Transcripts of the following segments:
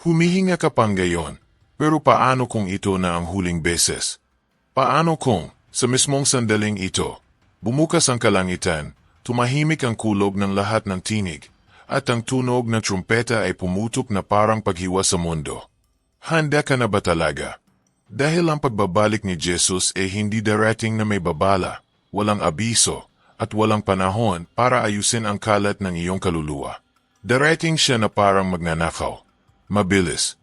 Humihinga ka pang gayon, pero paano kung ito na ang huling beses? Paano kung, sa mismong sandaling ito, bumukas ang kalangitan, tumahimik ang kulog ng lahat ng tinig, at ang tunog ng trumpeta ay pumutok na parang paghiwa sa mundo? Handa ka na ba talaga? Dahil ang pagbabalik ni Jesus ay hindi darating na may babala, walang abiso, at walang panahon para ayusin ang kalat ng iyong kaluluwa. Darating siya na parang magnanakaw. Mabilis.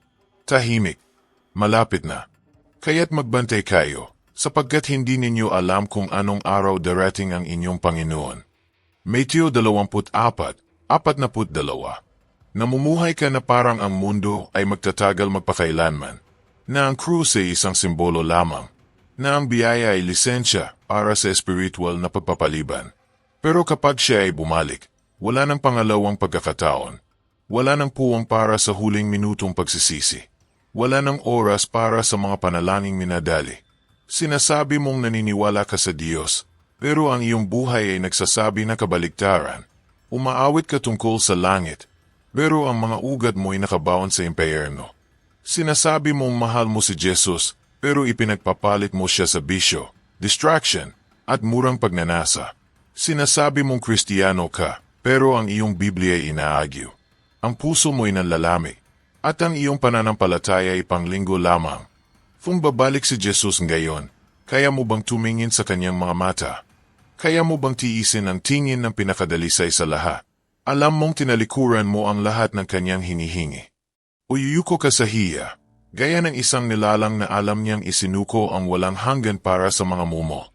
Tahimik. Malapit na. Kaya't magbantay kayo, sapagkat hindi ninyo alam kung anong araw darating ang inyong Panginoon. Matthew 24, 42 Namumuhay ka na parang ang mundo ay magtatagal magpakailanman, na ang krus ay isang simbolo lamang, na ang biyaya ay lisensya para sa spiritual na pagpapaliban. Pero kapag siya ay bumalik, wala ng pangalawang pagkakataon, wala ng puwang para sa huling minutong pagsisisi, wala ng oras para sa mga panalangin minadali. Sinasabi mong naniniwala ka sa Diyos, pero ang iyong buhay ay nagsasabi na kabaligtaran. Umaawit ka tungkol sa langit, pero ang mga ugat mo ay nakabaon sa impyerno. Sinasabi mong mahal mo si Jesus, pero ipinagpapalit mo siya sa bisyo, distraction, at murang pagnanasa. Sinasabi mong kristiyano ka, pero ang iyong Biblia ay inaagyo. Ang puso mo'y nanlalamig, at ang iyong pananampalataya ay panglinggo lamang. Kung babalik si Jesus ngayon, kaya mo bang tumingin sa kanyang mga mata? Kaya mo bang tiisin ang tingin ng pinakadalisay sa lahat? Alam mong tinalikuran mo ang lahat ng kanyang hinihingi. Uyuyuko ka sa hiya, gaya ng isang nilalang na alam niyang isinuko ang walang hanggan para sa mga mumo.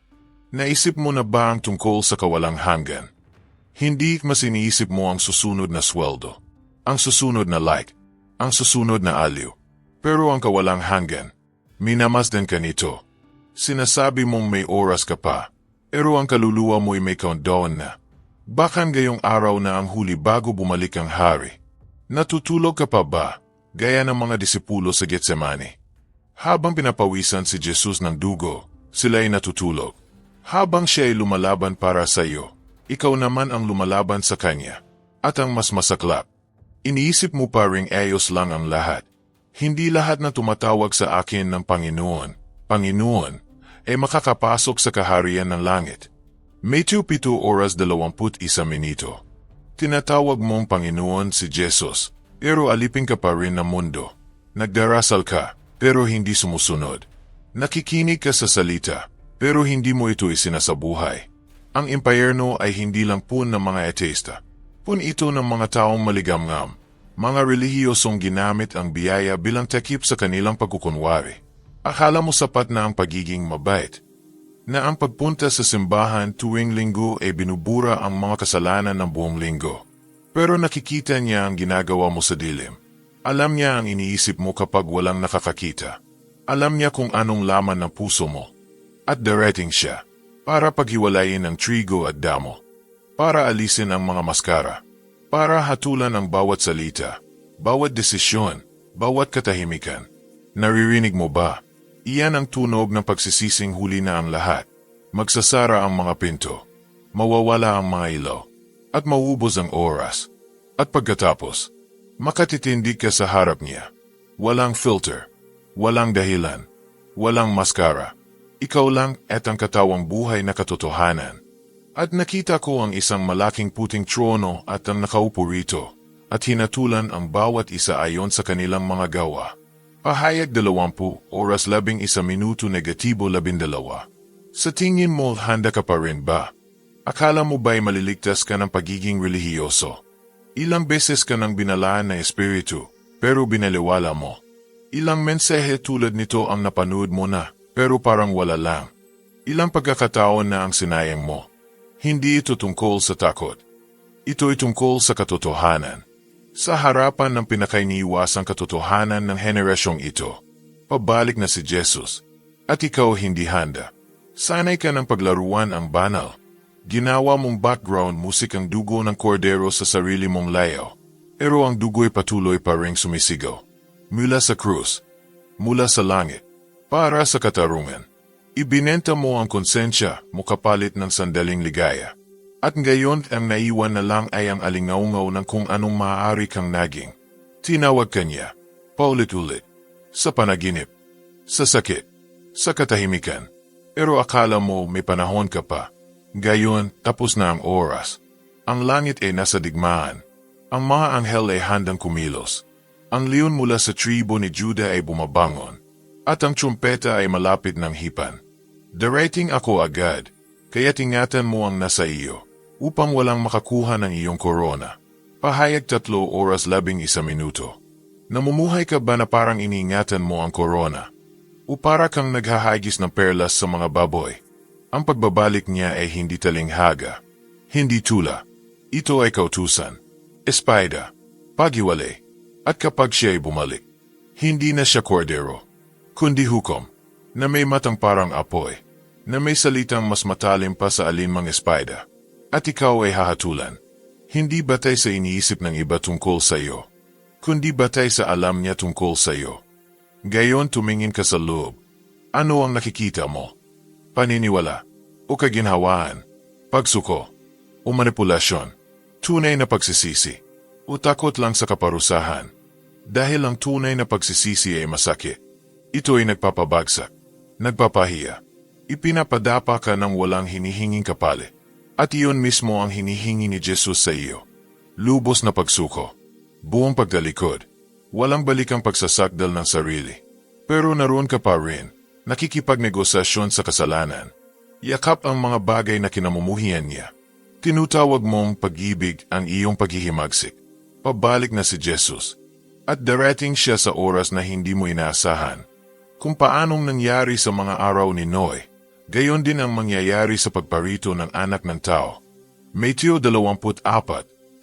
Naisip mo na ba ang tungkol sa kawalang hanggan? Hindi mas iniisip mo ang susunod na sweldo ang susunod na like, ang susunod na aliw. Pero ang kawalang hanggan, minamasdan ka nito. Sinasabi mong may oras ka pa, pero ang kaluluwa mo'y may countdown na. Bakan gayong araw na ang huli bago bumalik ang hari. Natutulog ka pa ba, gaya ng mga disipulo sa Getsemani? Habang pinapawisan si Jesus ng dugo, sila ay natutulog. Habang siya ay lumalaban para sa iyo, ikaw naman ang lumalaban sa kanya. At ang mas masaklap, Iniisip mo pa ring ayos lang ang lahat. Hindi lahat na tumatawag sa akin ng Panginoon, Panginoon, ay makakapasok sa kaharian ng langit. Matthew 7 oras 21 minito. Tinatawag mong Panginoon si Jesus, pero alipin ka pa rin ng mundo. Nagdarasal ka, pero hindi sumusunod. Nakikinig ka sa salita, pero hindi mo ito isinasabuhay. Ang impyerno ay hindi lang pun ng mga ateista, Pun ito ng mga taong maligamngam, mga relihiyosong ginamit ang biyaya bilang takip sa kanilang pagkukunwari. Akala mo sapat na ang pagiging mabait, na ang pagpunta sa simbahan tuwing linggo ay binubura ang mga kasalanan ng buong linggo. Pero nakikita niya ang ginagawa mo sa dilim. Alam niya ang iniisip mo kapag walang nakakakita. Alam niya kung anong laman ng puso mo. At darating siya para paghiwalayin ang trigo at damo para alisin ang mga maskara, para hatulan ang bawat salita, bawat desisyon, bawat katahimikan. Naririnig mo ba? Iyan ang tunog ng pagsisising huli na ang lahat. Magsasara ang mga pinto, mawawala ang mga ilaw, at mauubos ang oras. At pagkatapos, makatitindig ka sa harap niya. Walang filter, walang dahilan, walang maskara. Ikaw lang at ang katawang buhay na katotohanan. At nakita ko ang isang malaking puting trono at ang nakaupo rito, at hinatulan ang bawat isa ayon sa kanilang mga gawa. Pahayag dalawampu, oras labing isa minuto negatibo labindalawa. Sa tingin mo, handa ka pa rin ba? Akala mo ba'y maliligtas ka ng pagiging relihiyoso? Ilang beses ka nang binalaan na espiritu, pero binaliwala mo. Ilang mensahe tulad nito ang napanood mo na, pero parang wala lang. Ilang pagkakataon na ang sinayang mo. Hindi ito tungkol sa takot. Ito ay tungkol sa katotohanan. Sa harapan ng pinakainiiwasang katotohanan ng henerasyong ito, pabalik na si Jesus, at ikaw hindi handa. Sanay ka ng paglaruan ang banal. Ginawa mong background music ang dugo ng kordero sa sarili mong layaw, pero ang dugo'y patuloy pa ring sumisigaw. Mula sa krus, mula sa langit, para sa katarungan. Ibinenta mo ang konsensya mo kapalit ng sandaling ligaya. At ngayon ang naiwan na lang ay ang alingaungaw ng kung anong maaari kang naging. Tinawag ka niya. Paulit-ulit. Sa panaginip. Sa sakit. Sa katahimikan. Pero akala mo may panahon ka pa. Gayon, tapos na ang oras. Ang langit ay nasa digmaan. Ang mga anghel ay handang kumilos. Ang leon mula sa tribo ni Judah ay bumabangon. At ang trumpeta ay malapit ng hipan. Darating ako agad, kaya tingatan mo ang nasa iyo, upang walang makakuha ng iyong korona. Pahayag tatlo oras labing isa minuto. Namumuhay ka ba na parang iniingatan mo ang korona? O para kang naghahagis ng perlas sa mga baboy? Ang pagbabalik niya ay hindi talinghaga, hindi tula. Ito ay kautusan, espida, pagiwalay. At kapag siya ay bumalik, hindi na siya kordero, kundi hukom, na may matang parang apoy, na may salitang mas matalim pa sa alinmang espida. At ikaw ay hahatulan, hindi batay sa iniisip ng iba tungkol sa iyo, kundi batay sa alam niya tungkol sa iyo. Gayon tumingin ka sa loob. Ano ang nakikita mo? Paniniwala, o kaginhawaan, pagsuko, o manipulasyon, tunay na pagsisisi, o takot lang sa kaparusahan. Dahil ang tunay na pagsisisi ay masakit. Ito ay nagpapabagsak, nagpapahiya. Ipinapadapa ka ng walang hinihinging kapalit. At iyon mismo ang hinihingi ni Jesus sa iyo. Lubos na pagsuko, buong pagdalikod, walang balikang pagsasakdal ng sarili. Pero naroon ka pa rin, nakikipagnegosasyon sa kasalanan. Yakap ang mga bagay na kinamumuhian niya. Tinutawag mong pag-ibig ang iyong paghihimagsik. Pabalik na si Jesus. At darating siya sa oras na hindi mo inaasahan. Kung paanong nangyari sa mga araw ni Noe, gayon din ang mangyayari sa pagparito ng anak ng tao. Matthew 24, 37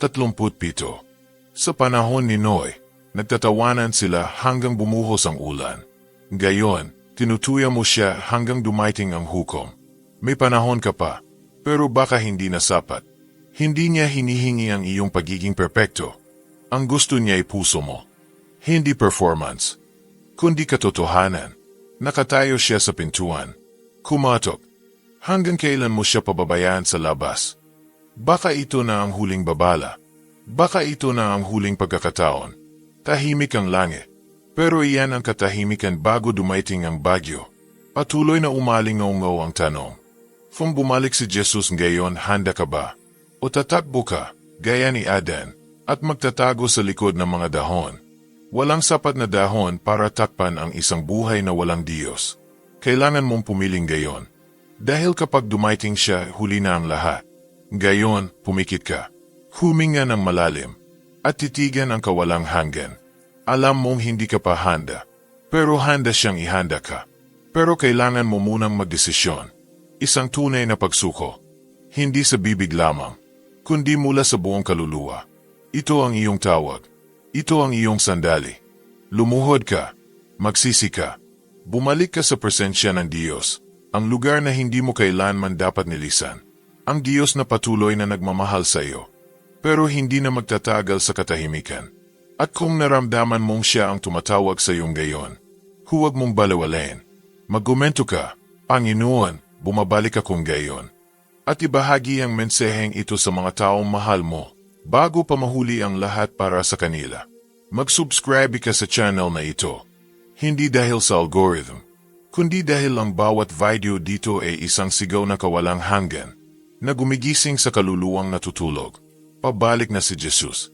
Sa panahon ni Noe, nagtatawanan sila hanggang bumuhos ang ulan. Gayon, tinutuya mo siya hanggang dumaiting ang hukom. May panahon ka pa, pero baka hindi na sapat. Hindi niya hinihingi ang iyong pagiging perpekto. Ang gusto niya ay puso mo. Hindi performance, kundi katotohanan. Nakatayo siya sa pintuan. Kumatok. Hanggang kailan mo siya pababayaan sa labas? Baka ito na ang huling babala. Baka ito na ang huling pagkakataon. Tahimik ang langit. Pero iyan ang katahimikan bago dumaiting ang bagyo. Patuloy na umalingaw ang tanong. Kung bumalik si Jesus ngayon, handa ka ba? O tatakbo ka, gaya ni Adan, at magtatago sa likod ng mga dahon? Walang sapat na dahon para takpan ang isang buhay na walang Diyos. Kailangan mong pumiling gayon. Dahil kapag dumaiting siya, huli na ang lahat. Gayon, pumikit ka. Huminga ng malalim. At titigan ang kawalang hanggan. Alam mong hindi ka pa handa. Pero handa siyang ihanda ka. Pero kailangan mo munang magdesisyon. Isang tunay na pagsuko. Hindi sa bibig lamang, kundi mula sa buong kaluluwa. Ito ang iyong tawag. Ito ang iyong sandali. Lumuhod ka, magsisi ka, bumalik ka sa presensya ng Diyos, ang lugar na hindi mo kailanman dapat nilisan. Ang Diyos na patuloy na nagmamahal sa iyo, pero hindi na magtatagal sa katahimikan. At kung naramdaman mong siya ang tumatawag sa iyong gayon, huwag mong balawalain. Magkomento ka, Panginoon, bumabalik akong gayon. At ibahagi ang menseheng ito sa mga taong mahal mo bago pa mahuli ang lahat para sa kanila. Mag-subscribe ka sa channel na ito. Hindi dahil sa algorithm, kundi dahil ang bawat video dito ay isang sigaw na kawalang hanggan na gumigising sa kaluluwang natutulog. Pabalik na si Jesus.